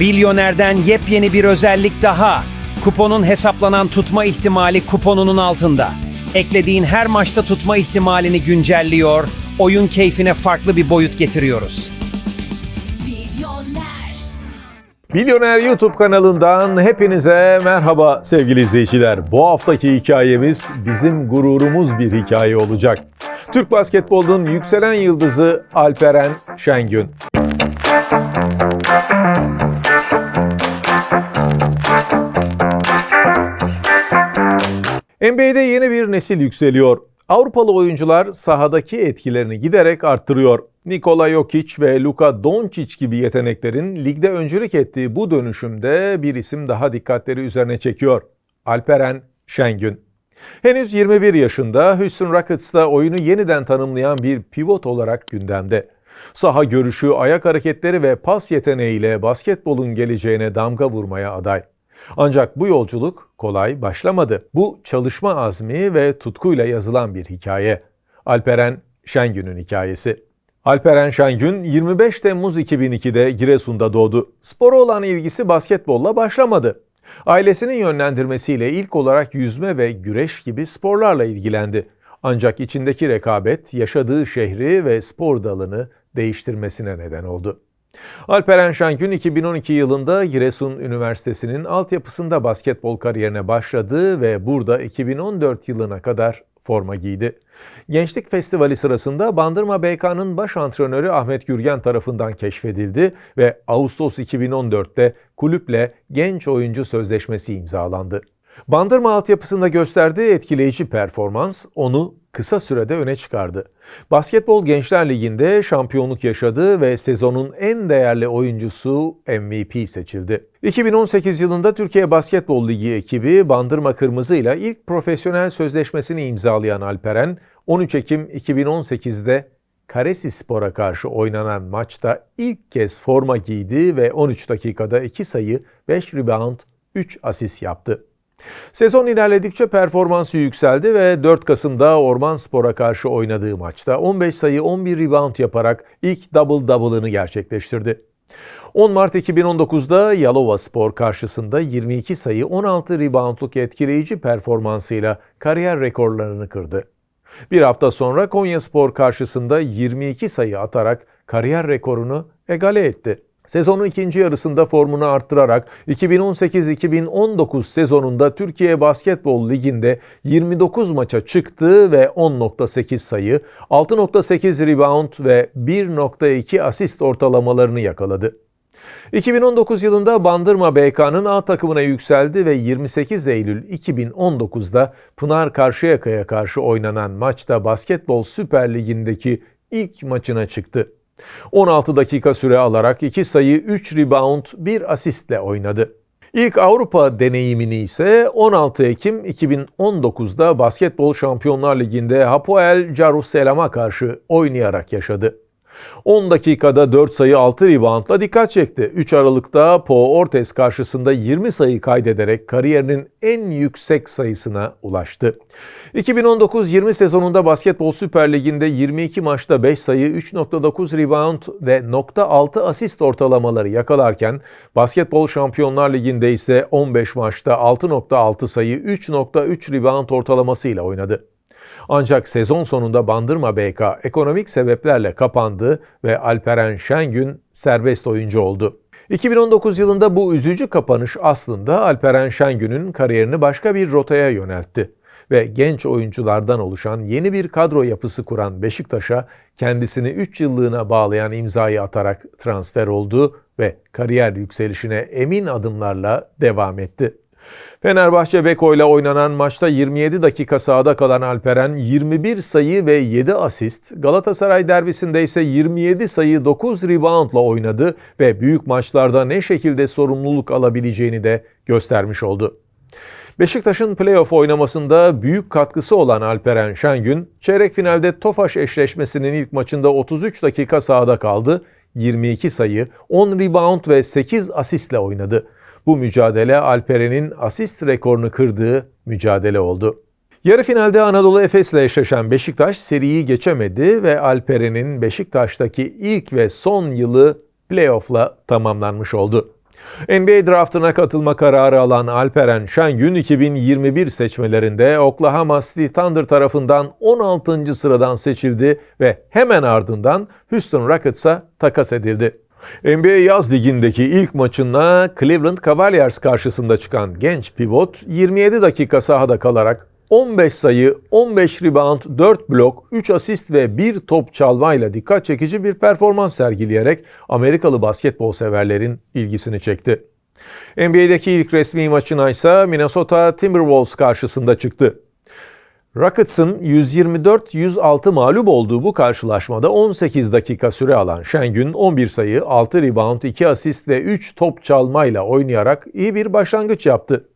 Bilyoner'den yepyeni bir özellik daha. Kuponun hesaplanan tutma ihtimali kuponunun altında. Eklediğin her maçta tutma ihtimalini güncelliyor, oyun keyfine farklı bir boyut getiriyoruz. Milyoner. YouTube kanalından hepinize merhaba sevgili izleyiciler. Bu haftaki hikayemiz bizim gururumuz bir hikaye olacak. Türk basketbolunun yükselen yıldızı Alperen Şengün. NBA'de yeni bir nesil yükseliyor. Avrupalı oyuncular sahadaki etkilerini giderek arttırıyor. Nikola Jokic ve Luka Doncic gibi yeteneklerin ligde öncülük ettiği bu dönüşümde bir isim daha dikkatleri üzerine çekiyor. Alperen Şengün. Henüz 21 yaşında Houston Rockets'ta oyunu yeniden tanımlayan bir pivot olarak gündemde. Saha görüşü, ayak hareketleri ve pas yeteneğiyle basketbolun geleceğine damga vurmaya aday. Ancak bu yolculuk kolay başlamadı. Bu çalışma azmi ve tutkuyla yazılan bir hikaye. Alperen Şengün'ün hikayesi. Alperen Şengün 25 Temmuz 2002'de Giresun'da doğdu. Spora olan ilgisi basketbolla başlamadı. Ailesinin yönlendirmesiyle ilk olarak yüzme ve güreş gibi sporlarla ilgilendi. Ancak içindeki rekabet yaşadığı şehri ve spor dalını değiştirmesine neden oldu. Alperen Şengün 2012 yılında Giresun Üniversitesi'nin altyapısında basketbol kariyerine başladı ve burada 2014 yılına kadar forma giydi. Gençlik Festivali sırasında Bandırma BK'nın baş antrenörü Ahmet Gürgen tarafından keşfedildi ve Ağustos 2014'te kulüple genç oyuncu sözleşmesi imzalandı. Bandırma altyapısında gösterdiği etkileyici performans onu kısa sürede öne çıkardı. Basketbol Gençler Ligi'nde şampiyonluk yaşadı ve sezonun en değerli oyuncusu MVP seçildi. 2018 yılında Türkiye Basketbol Ligi ekibi Bandırma Kırmızı ile ilk profesyonel sözleşmesini imzalayan Alperen, 13 Ekim 2018'de Karesispor'a karşı oynanan maçta ilk kez forma giydi ve 13 dakikada 2 sayı, 5 rebound, 3 asist yaptı. Sezon ilerledikçe performansı yükseldi ve 4 Kasım'da Orman Spor'a karşı oynadığı maçta 15 sayı 11 rebound yaparak ilk double double'ını gerçekleştirdi. 10 Mart 2019'da Yalova Spor karşısında 22 sayı 16 reboundluk etkileyici performansıyla kariyer rekorlarını kırdı. Bir hafta sonra Konya Spor karşısında 22 sayı atarak kariyer rekorunu egale etti. Sezonun ikinci yarısında formunu arttırarak 2018-2019 sezonunda Türkiye Basketbol Ligi'nde 29 maça çıktı ve 10.8 sayı, 6.8 rebound ve 1.2 asist ortalamalarını yakaladı. 2019 yılında Bandırma BK'nın A takımına yükseldi ve 28 Eylül 2019'da Pınar Karşıyaka'ya karşı oynanan maçta Basketbol Süper Ligi'ndeki ilk maçına çıktı. 16 dakika süre alarak 2 sayı, 3 rebound, 1 asistle oynadı. İlk Avrupa deneyimini ise 16 Ekim 2019'da Basketbol Şampiyonlar Ligi'nde Hapoel Jerusalem'a karşı oynayarak yaşadı. 10 dakikada 4 sayı 6 reboundla dikkat çekti. 3 Aralık'ta Po Ortez karşısında 20 sayı kaydederek kariyerinin en yüksek sayısına ulaştı. 2019-20 sezonunda Basketbol Süper Ligi'nde 22 maçta 5 sayı, 3.9 rebound ve .6 asist ortalamaları yakalarken Basketbol Şampiyonlar Ligi'nde ise 15 maçta 6.6 sayı, 3.3 rebound ortalamasıyla oynadı. Ancak sezon sonunda Bandırma BK ekonomik sebeplerle kapandı ve Alperen Şengün serbest oyuncu oldu. 2019 yılında bu üzücü kapanış aslında Alperen Şengün'ün kariyerini başka bir rotaya yöneltti ve genç oyunculardan oluşan yeni bir kadro yapısı kuran Beşiktaş'a kendisini 3 yıllığına bağlayan imzayı atarak transfer oldu ve kariyer yükselişine emin adımlarla devam etti. Fenerbahçe Beko ile oynanan maçta 27 dakika sahada kalan Alperen 21 sayı ve 7 asist, Galatasaray derbisinde ise 27 sayı 9 reboundla oynadı ve büyük maçlarda ne şekilde sorumluluk alabileceğini de göstermiş oldu. Beşiktaş'ın playoff oynamasında büyük katkısı olan Alperen Şengün, çeyrek finalde Tofaş eşleşmesinin ilk maçında 33 dakika sahada kaldı, 22 sayı, 10 rebound ve 8 asistle oynadı. Bu mücadele Alperen'in asist rekorunu kırdığı mücadele oldu. Yarı finalde Anadolu Efes'le eşleşen Beşiktaş seriyi geçemedi ve Alperen'in Beşiktaş'taki ilk ve son yılı playoff'la tamamlanmış oldu. NBA draftına katılma kararı alan Alperen Şengün 2021 seçmelerinde Oklahoma City Thunder tarafından 16. sıradan seçildi ve hemen ardından Houston Rockets'a takas edildi. NBA Yaz Ligi'ndeki ilk maçında Cleveland Cavaliers karşısında çıkan genç pivot 27 dakika sahada kalarak 15 sayı, 15 rebound, 4 blok, 3 asist ve 1 top çalmayla dikkat çekici bir performans sergileyerek Amerikalı basketbol severlerin ilgisini çekti. NBA'deki ilk resmi maçına ise Minnesota Timberwolves karşısında çıktı. Rockets'ın 124-106 mağlup olduğu bu karşılaşmada 18 dakika süre alan Şengün 11 sayı, 6 rebound, 2 asist ve 3 top çalmayla oynayarak iyi bir başlangıç yaptı.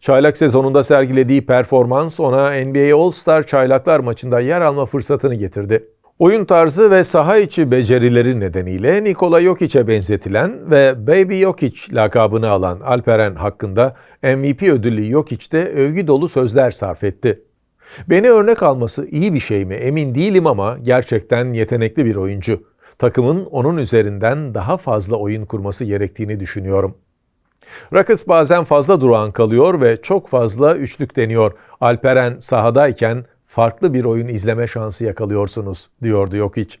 Çaylak sezonunda sergilediği performans ona NBA All-Star Çaylaklar maçında yer alma fırsatını getirdi. Oyun tarzı ve saha içi becerileri nedeniyle Nikola Jokic'e benzetilen ve Baby Jokic lakabını alan Alperen hakkında MVP ödüllü Jokic de övgü dolu sözler sarf etti. Beni örnek alması iyi bir şey mi emin değilim ama gerçekten yetenekli bir oyuncu. Takımın onun üzerinden daha fazla oyun kurması gerektiğini düşünüyorum. Rockets bazen fazla durağan kalıyor ve çok fazla üçlük deniyor. Alperen sahadayken farklı bir oyun izleme şansı yakalıyorsunuz, diyordu Jokic.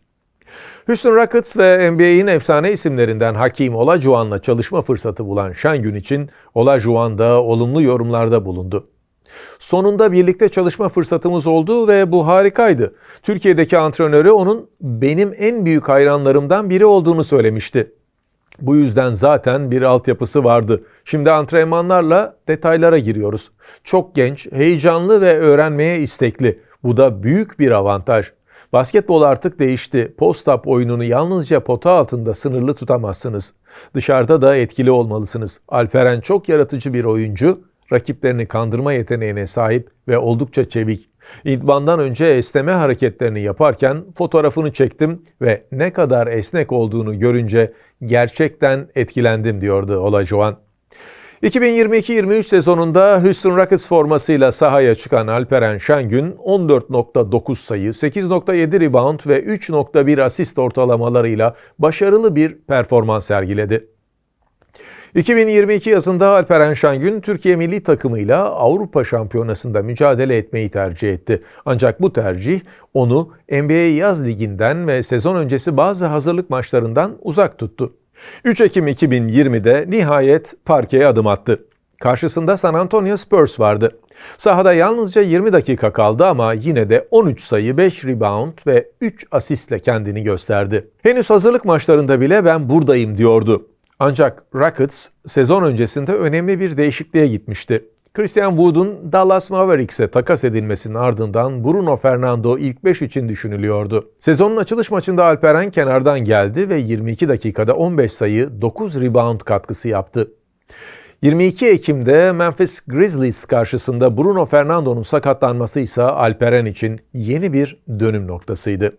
Houston Rockets ve NBA'in efsane isimlerinden Hakim Olajuwon'la çalışma fırsatı bulan Şengün için Olajuwon da olumlu yorumlarda bulundu. Sonunda birlikte çalışma fırsatımız oldu ve bu harikaydı. Türkiye'deki antrenörü onun benim en büyük hayranlarımdan biri olduğunu söylemişti. Bu yüzden zaten bir altyapısı vardı. Şimdi antrenmanlarla detaylara giriyoruz. Çok genç, heyecanlı ve öğrenmeye istekli. Bu da büyük bir avantaj. Basketbol artık değişti. Post-up oyununu yalnızca pota altında sınırlı tutamazsınız. Dışarıda da etkili olmalısınız. Alperen çok yaratıcı bir oyuncu rakiplerini kandırma yeteneğine sahip ve oldukça çevik. İdmandan önce esneme hareketlerini yaparken fotoğrafını çektim ve ne kadar esnek olduğunu görünce gerçekten etkilendim diyordu Olajuwon. 2022-23 sezonunda Houston Rockets formasıyla sahaya çıkan Alperen Şengün 14.9 sayı, 8.7 rebound ve 3.1 asist ortalamalarıyla başarılı bir performans sergiledi. 2022 yazında Alperen Şengün Türkiye milli takımıyla Avrupa Şampiyonası'nda mücadele etmeyi tercih etti. Ancak bu tercih onu NBA Yaz Ligi'nden ve sezon öncesi bazı hazırlık maçlarından uzak tuttu. 3 Ekim 2020'de nihayet parkeye adım attı. Karşısında San Antonio Spurs vardı. Sahada yalnızca 20 dakika kaldı ama yine de 13 sayı, 5 rebound ve 3 asistle kendini gösterdi. Henüz hazırlık maçlarında bile ben buradayım diyordu. Ancak Rockets sezon öncesinde önemli bir değişikliğe gitmişti. Christian Wood'un Dallas Mavericks'e takas edilmesinin ardından Bruno Fernando ilk 5 için düşünülüyordu. Sezonun açılış maçında Alperen kenardan geldi ve 22 dakikada 15 sayı, 9 rebound katkısı yaptı. 22 Ekim'de Memphis Grizzlies karşısında Bruno Fernando'nun sakatlanması ise Alperen için yeni bir dönüm noktasıydı.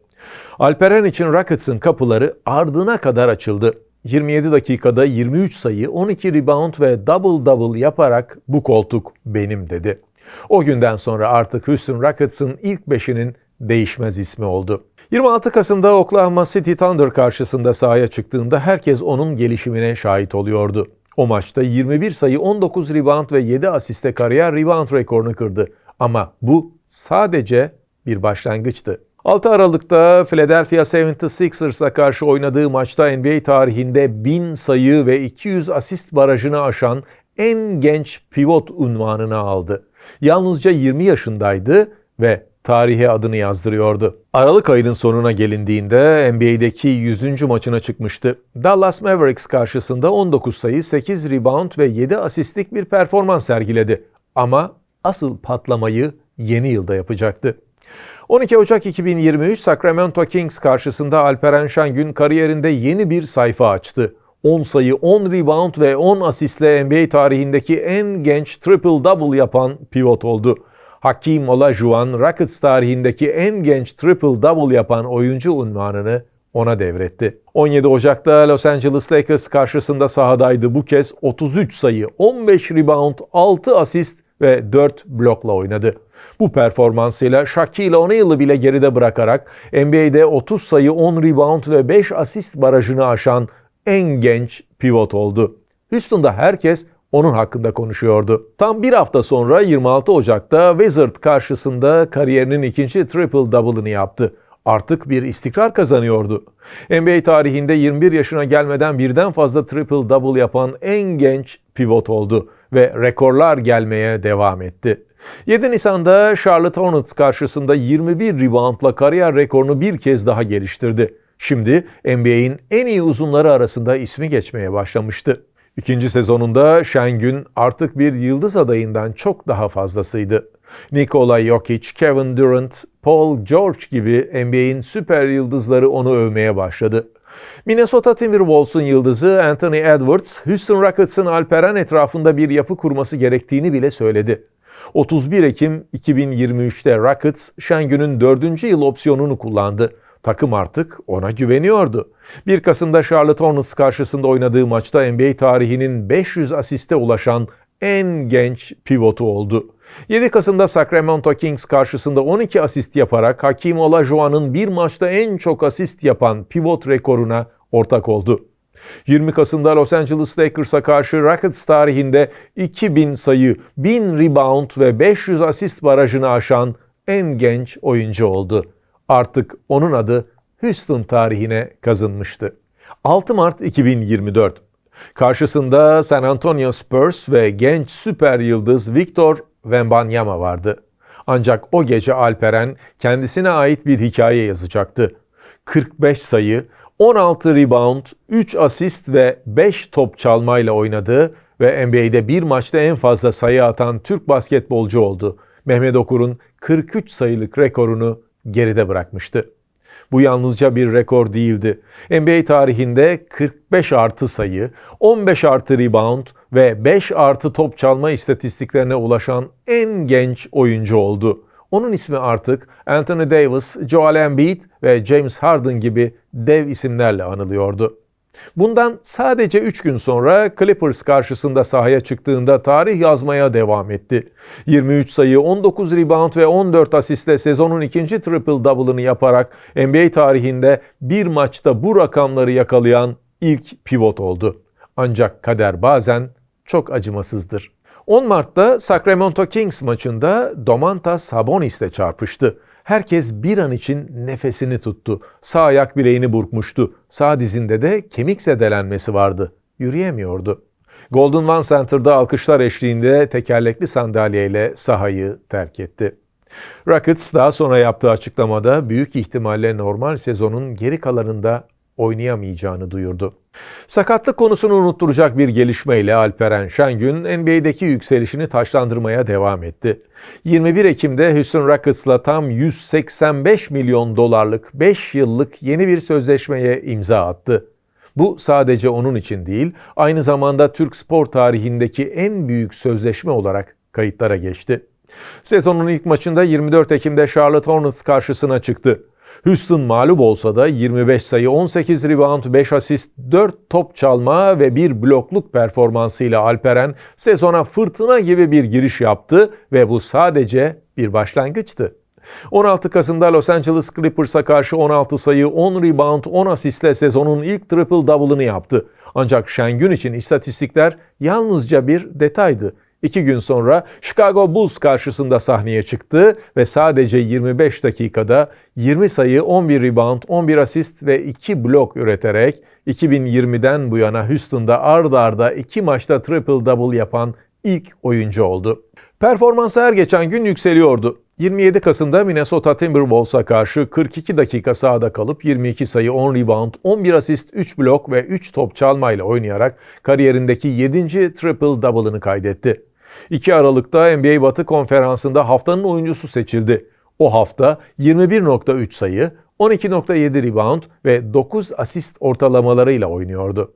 Alperen için Rockets'ın kapıları ardına kadar açıldı. 27 dakikada 23 sayı, 12 rebound ve double double yaparak bu koltuk benim dedi. O günden sonra artık Houston Rockets'ın ilk beşinin değişmez ismi oldu. 26 Kasım'da Oklahoma City Thunder karşısında sahaya çıktığında herkes onun gelişimine şahit oluyordu. O maçta 21 sayı, 19 rebound ve 7 asiste kariyer rebound rekorunu kırdı. Ama bu sadece bir başlangıçtı. 6 Aralık'ta Philadelphia 76ers'a karşı oynadığı maçta NBA tarihinde 1000 sayı ve 200 asist barajını aşan en genç pivot unvanını aldı. Yalnızca 20 yaşındaydı ve tarihe adını yazdırıyordu. Aralık ayının sonuna gelindiğinde NBA'deki 100. maçına çıkmıştı. Dallas Mavericks karşısında 19 sayı, 8 rebound ve 7 asistlik bir performans sergiledi. Ama asıl patlamayı yeni yılda yapacaktı. 12 Ocak 2023 Sacramento Kings karşısında Alperen Şengün kariyerinde yeni bir sayfa açtı. 10 sayı, 10 rebound ve 10 asistle NBA tarihindeki en genç triple-double yapan pivot oldu. Hakim Olajuwon, Rockets tarihindeki en genç triple-double yapan oyuncu unvanını ona devretti. 17 Ocak'ta Los Angeles Lakers karşısında sahadaydı. Bu kez 33 sayı, 15 rebound, 6 asist ve 4 blokla oynadı. Bu performansıyla Shaquille O'Neal'ı bile geride bırakarak NBA'de 30 sayı, 10 rebound ve 5 asist barajını aşan en genç pivot oldu. Houston'da herkes onun hakkında konuşuyordu. Tam bir hafta sonra 26 Ocak'ta Wizard karşısında kariyerinin ikinci triple double'ını yaptı. Artık bir istikrar kazanıyordu. NBA tarihinde 21 yaşına gelmeden birden fazla triple double yapan en genç pivot oldu ve rekorlar gelmeye devam etti. 7 Nisan'da Charlotte Hornets karşısında 21 reboundla kariyer rekorunu bir kez daha geliştirdi. Şimdi NBA'in en iyi uzunları arasında ismi geçmeye başlamıştı. İkinci sezonunda Şengün artık bir yıldız adayından çok daha fazlasıydı. Nikola Jokic, Kevin Durant, Paul George gibi NBA'in süper yıldızları onu övmeye başladı. Minnesota Timberwolves'un yıldızı Anthony Edwards, Houston Rockets'ın Alperen etrafında bir yapı kurması gerektiğini bile söyledi. 31 Ekim 2023'te Rockets, Şengün'ün 4. yıl opsiyonunu kullandı. Takım artık ona güveniyordu. 1 Kasım'da Charlotte Hornets karşısında oynadığı maçta NBA tarihinin 500 asiste ulaşan en genç pivotu oldu. 7 Kasım'da Sacramento Kings karşısında 12 asist yaparak Hakim Olajuwon'un bir maçta en çok asist yapan pivot rekoruna ortak oldu. 20 Kasım'da Los Angeles Lakers'a karşı Rockets tarihinde 2000 sayı, 1000 rebound ve 500 asist barajını aşan en genç oyuncu oldu. Artık onun adı Houston tarihine kazınmıştı. 6 Mart 2024 Karşısında San Antonio Spurs ve genç süper yıldız Victor Wembanyama vardı. Ancak o gece Alperen kendisine ait bir hikaye yazacaktı. 45 sayı, 16 rebound, 3 asist ve 5 top çalmayla oynadı ve NBA'de bir maçta en fazla sayı atan Türk basketbolcu oldu. Mehmet Okur'un 43 sayılık rekorunu geride bırakmıştı. Bu yalnızca bir rekor değildi. NBA tarihinde 45 artı sayı, 15 artı rebound ve 5 artı top çalma istatistiklerine ulaşan en genç oyuncu oldu. Onun ismi artık Anthony Davis, Joel Embiid ve James Harden gibi dev isimlerle anılıyordu. Bundan sadece 3 gün sonra Clippers karşısında sahaya çıktığında tarih yazmaya devam etti. 23 sayı, 19 rebound ve 14 asistle sezonun ikinci triple double'ını yaparak NBA tarihinde bir maçta bu rakamları yakalayan ilk pivot oldu. Ancak kader bazen çok acımasızdır. 10 Mart'ta Sacramento Kings maçında Domantas Sabonis'le çarpıştı. Herkes bir an için nefesini tuttu. Sağ ayak bileğini burkmuştu. Sağ dizinde de kemik zedelenmesi vardı. Yürüyemiyordu. Golden One Center'da alkışlar eşliğinde tekerlekli sandalyeyle sahayı terk etti. Rockets daha sonra yaptığı açıklamada büyük ihtimalle normal sezonun geri kalanında oynayamayacağını duyurdu. Sakatlık konusunu unutturacak bir gelişmeyle Alperen Şengün NBA'deki yükselişini taşlandırmaya devam etti. 21 Ekim'de Houston Rockets'la tam 185 milyon dolarlık 5 yıllık yeni bir sözleşmeye imza attı. Bu sadece onun için değil, aynı zamanda Türk spor tarihindeki en büyük sözleşme olarak kayıtlara geçti. Sezonun ilk maçında 24 Ekim'de Charlotte Hornets karşısına çıktı. Houston mağlup olsa da 25 sayı, 18 rebound, 5 asist, 4 top çalma ve bir blokluk performansıyla Alperen sezona fırtına gibi bir giriş yaptı ve bu sadece bir başlangıçtı. 16 Kasım'da Los Angeles Clippers'a karşı 16 sayı, 10 rebound, 10 asistle sezonun ilk triple double'ını yaptı. Ancak Şengün için istatistikler yalnızca bir detaydı. İki gün sonra Chicago Bulls karşısında sahneye çıktı ve sadece 25 dakikada 20 sayı, 11 rebound, 11 asist ve 2 blok üreterek 2020'den bu yana Houston'da ard arda 2 maçta triple double yapan ilk oyuncu oldu. Performansı her geçen gün yükseliyordu. 27 Kasım'da Minnesota Timberwolves'a karşı 42 dakika sahada kalıp 22 sayı, 10 rebound, 11 asist, 3 blok ve 3 top çalmayla oynayarak kariyerindeki 7. triple double'ını kaydetti. 2 Aralık'ta NBA Batı Konferansı'nda haftanın oyuncusu seçildi. O hafta 21.3 sayı, 12.7 rebound ve 9 asist ortalamalarıyla oynuyordu.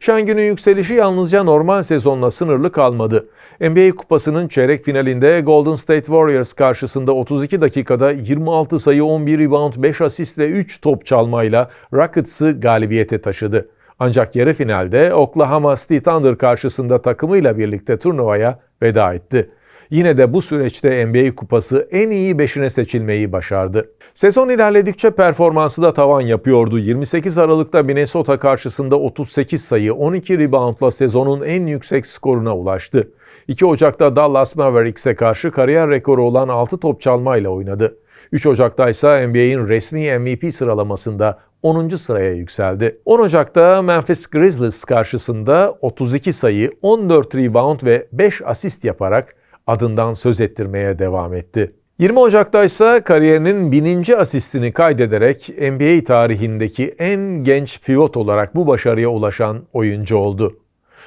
Şengün'ün yükselişi yalnızca normal sezonla sınırlı kalmadı. NBA Kupası'nın çeyrek finalinde Golden State Warriors karşısında 32 dakikada 26 sayı, 11 rebound, 5 asist ve 3 top çalmayla Rockets'ı galibiyete taşıdı. Ancak yarı finalde Oklahoma City Thunder karşısında takımıyla birlikte turnuvaya veda etti. Yine de bu süreçte NBA Kupası en iyi beşine seçilmeyi başardı. Sezon ilerledikçe performansı da tavan yapıyordu. 28 Aralık'ta Minnesota karşısında 38 sayı, 12 reboundla sezonun en yüksek skoruna ulaştı. 2 Ocak'ta Dallas Mavericks'e karşı kariyer rekoru olan 6 top çalmayla oynadı. 3 Ocak'ta ise NBA'in resmi MVP sıralamasında 10. sıraya yükseldi. 10 Ocak'ta Memphis Grizzlies karşısında 32 sayı, 14 rebound ve 5 asist yaparak adından söz ettirmeye devam etti. 20 Ocak'ta ise kariyerinin bininci asistini kaydederek NBA tarihindeki en genç pivot olarak bu başarıya ulaşan oyuncu oldu.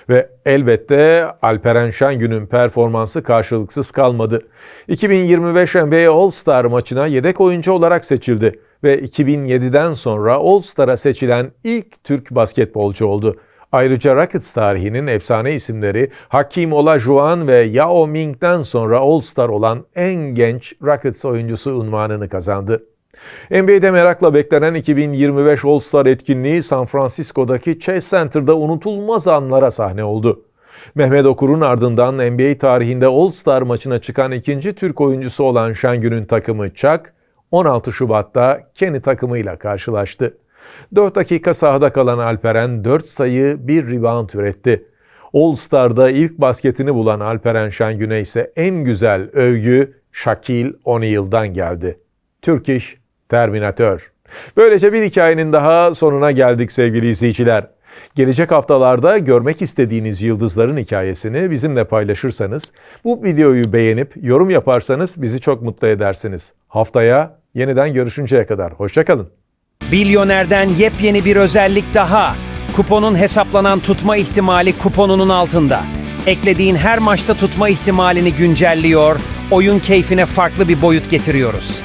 Ve elbette Alperen Şengün'ün performansı karşılıksız kalmadı. 2025 NBA All-Star maçına yedek oyuncu olarak seçildi ve 2007'den sonra All-Star'a seçilen ilk Türk basketbolcu oldu. Ayrıca Rockets tarihinin efsane isimleri Hakim Olajuwon ve Yao Ming'den sonra All-Star olan en genç Rockets oyuncusu unvanını kazandı. NBA'de merakla beklenen 2025 All-Star etkinliği San Francisco'daki Chase Center'da unutulmaz anlara sahne oldu. Mehmet Okur'un ardından NBA tarihinde All-Star maçına çıkan ikinci Türk oyuncusu olan Şengün'ün takımı Çak, 16 Şubat'ta Kenny takımıyla karşılaştı. 4 dakika sahada kalan Alperen 4 sayı 1 rebound üretti. All-Star'da ilk basketini bulan Alperen Şengün'e ise en güzel övgü Shaquille O'Neal'dan geldi. Türk iş Terminator. Böylece bir hikayenin daha sonuna geldik sevgili izleyiciler. Gelecek haftalarda görmek istediğiniz yıldızların hikayesini bizimle paylaşırsanız, bu videoyu beğenip yorum yaparsanız bizi çok mutlu edersiniz. Haftaya yeniden görüşünceye kadar hoşçakalın. Bilyoner'den yepyeni bir özellik daha. Kuponun hesaplanan tutma ihtimali kuponunun altında. Eklediğin her maçta tutma ihtimalini güncelliyor, oyun keyfine farklı bir boyut getiriyoruz.